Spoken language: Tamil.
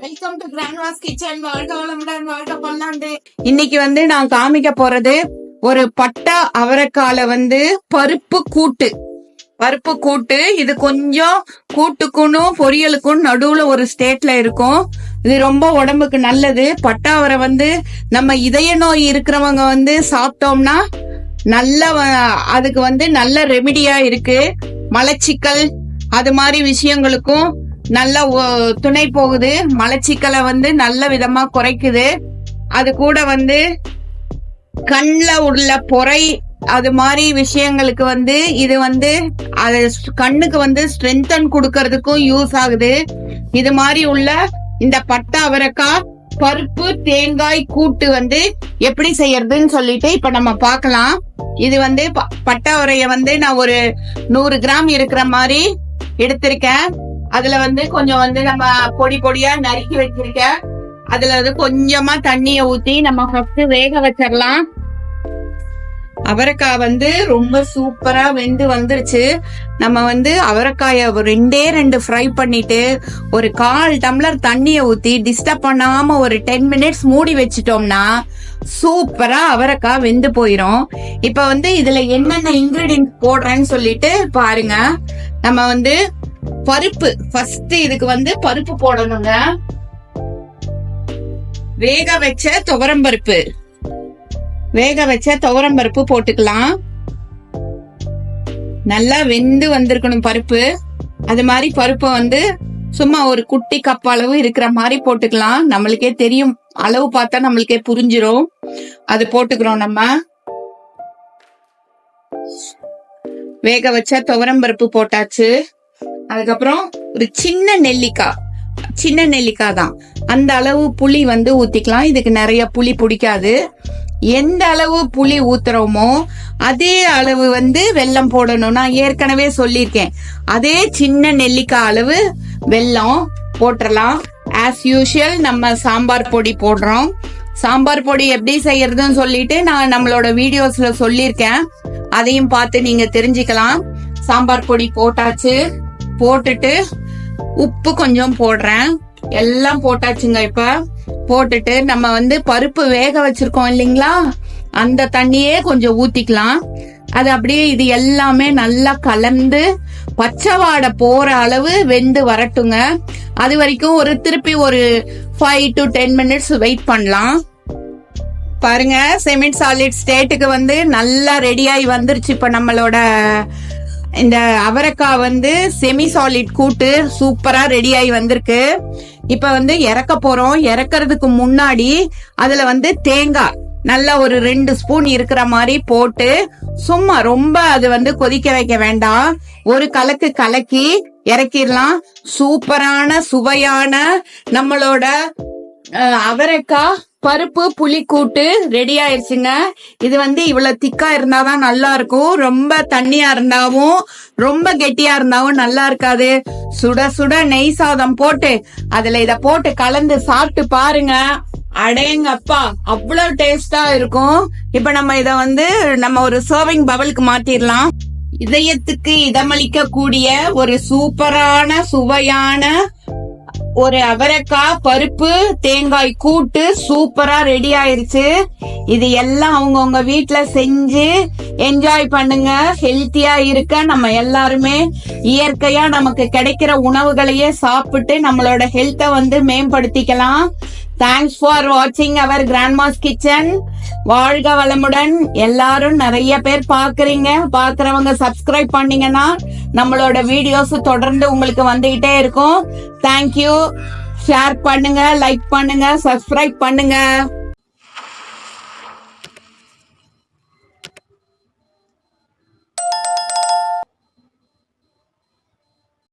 வெல்கம் டு கிராண்ட்வாஸ் கிச்சன் வாழ்க வளமுடன் வாழ்க பல்லாண்டு இன்னைக்கு வந்து நான் காமிக்க போறது ஒரு பட்டா அவரைக்கால வந்து பருப்பு கூட்டு. பருப்பு கூட்டு இது கொஞ்சம் கூட்டுக்கும் பொரியலுக்கும் நடுவுல ஒரு ஸ்டேட்ல இருக்கும். இது ரொம்ப உடம்புக்கு நல்லது. பட்டாவரை வந்து நம்ம இதய நோய் இருக்கிறவங்க வந்து சாப்பிட்டோம்னா நல்ல அதுக்கு வந்து நல்ல ரெமிடியா இருக்கு. மலச்சிக்கல் அது மாதிரி விஷயங்களுக்கும் நல்ல துணை போகுது. மலச்சிக்கலை வந்து நல்ல விதமா குறைக்குது. அது கூட வந்து கண்ணில் உள்ள பொறை அது மாதிரி விஷயங்களுக்கு வந்து இது வந்து அது கண்ணுக்கு வந்து ஸ்ட்ரென்தன் கொடுக்கறதுக்கும் யூஸ் ஆகுது. இது மாதிரி உள்ள இந்த பட்டை அவரைக்காய் பருப்பு தேங்காய் கூட்டு வந்து எப்படி செய்யறதுன்னு சொல்லிட்டு இப்ப நம்ம பார்க்கலாம். இது வந்து ப- பட்டை அவரைய வந்து நான் ஒரு நூறு கிராம் இருக்கிற மாதிரி எடுத்திருக்கேன். அதுல வந்து கொஞ்சம் வந்து நம்ம பொடி பொடியா நறுக்கி வச்சிருக்க. அதுல வந்து கொஞ்சமா தண்ணிய ஊத்தி நம்ம ஃபர்ஸ்ட் வேக வச்சிடலாம் அவரைக்காய் வந்து ரொம்ப சூப்பரா வெந்து வந்துருச்சு. நம்ம வந்து அவரைக்காய ரெண்டே ரெண்டு ஃப்ரை பண்ணிட்டு ஒரு கால் டம்ளர் தண்ணிய ஊத்தி டிஸ்டர்ப் பண்ணாம ஒரு டென் மினிட்ஸ் மூடி வச்சிட்டோம்னா சூப்பரா அவரைக்காய் வெந்து போயிரும். இப்ப வந்து இதுல என்னென்ன இன்கிரீடியன்ட் போடுறேன்னு சொல்லிட்டு பாருங்க. நம்ம வந்து பருப்பு. ஃபர்ஸ்ட் இதுக்கு வந்து பருப்பு போடணுங்க. வேக வச்ச துவரம் பருப்பு. வேக வச்ச துவரம் பருப்பு போட்டுக்கலாம். நல்லா வெந்து வந்திருக்கணும் பருப்பு. அது மாதிரி பருப்பை வந்து சும்மா ஒரு குட்டி கப் அளவு இருக்கிற மாதிரி போட்டுக்கலாம். நம்மளுக்கே தெரியும். அளவு பார்த்தா நம்மளுக்கே புரிஞ்சிரும். அது போட்டுக்கிறோம் நம்ம. வேக வச்ச துவரம் பருப்பு போட்டாச்சு. அதுக்கப்புறம் ஒரு சின்ன நெல்லிக்காய் சின்ன நெல்லிக்காய் தான். அந்த அளவு புளி வந்து ஊத்திக்கலாம். இதுக்கு நிறைய புளி பிடிக்காது. எந்த அளவு புளி ஊத்துறோமோ அதே அளவு வந்து வெல்லம் போடணும். நான் ஏற்கனவே சொல்லியிருக்கேன். அதே சின்ன நெல்லிக்காய் அளவு வெல்லம் போட்டுறலாம். ஆஸ் யூஷுவல் நம்ம சாம்பார் பொடி போடுறோம். சாம்பார் பொடி எப்படி செய்யறதுன்னு சொல்லிட்டு நான் நம்மளோட வீடியோஸ்ல சொல்லியிருக்கேன். அதையும் பார்த்து நீங்க தெரிஞ்சுக்கலாம். சாம்பார் பொடி போட்டாச்சு. போட்டுட்டு உப்பு கொஞ்சம் போடுறேன். எல்லாம் போட்டாச்சுங்க இப்ப. போட்டுட்டு நம்ம வந்து பருப்பு வேக வச்சிருக்கோம் இல்லைங்களா? அந்த தண்ணியே கொஞ்சம் ஊத்திக்கலாம். அது அப்படியே இது எல்லாமே நல்லா கலந்து பச்சைவாடை போற அளவு வெந்து வரட்டுங்க. அது வரைக்கும் ஒரு திருப்பி ஒரு five to ten minutes wait பண்ணலாம். பாருங்க செமிட் சாலிட் ஸ்டேட்டுக்கு வந்து நல்லா ரெடியாகி வந்துருச்சு இப்போ நம்மளோட இந்த அவரைக்காய் வந்து செமி சாலிட் கூட்டு சூப்பரா ரெடி ஆகி வந்திருக்கு. இப்ப வந்து இறக்க போறோம். இறக்கறதுக்கு முன்னாடி அதுல வந்து தேங்காய் நல்லா ஒரு ரெண்டு ஸ்பூன் இருக்கிற மாதிரி போட்டு சும்மா ரொம்ப அது வந்து கொதிக்க வைக்க வேண்டாம். ஒரு கலக்கு கலக்கி இறக்கிடலாம். சூப்பரான சுவையான நம்மளோட அவரைக்காய் பருப்பு புளி கூட்டு ரெடி ஆயிருச்சுங்க. இது வந்து இவ்வளவு திக்கா இருந்தாதான் நல்லா இருக்கும் ரொம்ப தண்ணியா இருந்தாவும் ரொம்ப கெட்டியா இருந்தாவும் நல்லா இருக்காது. சுட சுட நெய் சாதம் போட்டு அதுல இத போட்டு கலந்து சாப்பிட்டு பாருங்க. அடேங்கப்பா அவ்வளவு டேஸ்டா இருக்கும். இப்ப நம்ம இத வந்து நம்ம ஒரு சர்விங் பவலுக்கு மாத்திரலாம். இதயத்துக்கு இதமளிக்க கூடிய ஒரு சூப்பரான சுவையான ஒரு அவரைக்காய் பருப்பு தேங்காய் கூட்டு சூப்பரா ரெடி ஆயிருச்சு. இது எல்லாம் அவங்கவுங்க வீட்டுல செஞ்சு என்ஜாய் பண்ணுங்க. ஹெல்த்தியா இருக்க நம்ம எல்லாருமே இயற்கையா நமக்கு கிடைக்கிற உணவுகளையே சாப்பிட்டு நம்மளோட ஹெல்த்தை வந்து மேம்படுத்திக்கலாம். தேங்க்ஸ் ஃபார் வாட்சிங் அவர் கிராண்ட்மாஸ் கிச்சன் வாழ்க வளமுடன். எல்லாரும் நிறைய பேர் பாக்குறீங்க பாக்குறவங்க சப்ஸ்கிரைப் பண்ணீங்கன்னா நம்மளோட வீடியோஸ் தொடர்ந்து உங்களுக்கு வந்துகிட்டே இருக்கும். தேங்க்யூ ஷேர் பண்ணுங்க லைக் பண்ணுங்க சப்ஸ்கிரைப் பண்ணுங்க.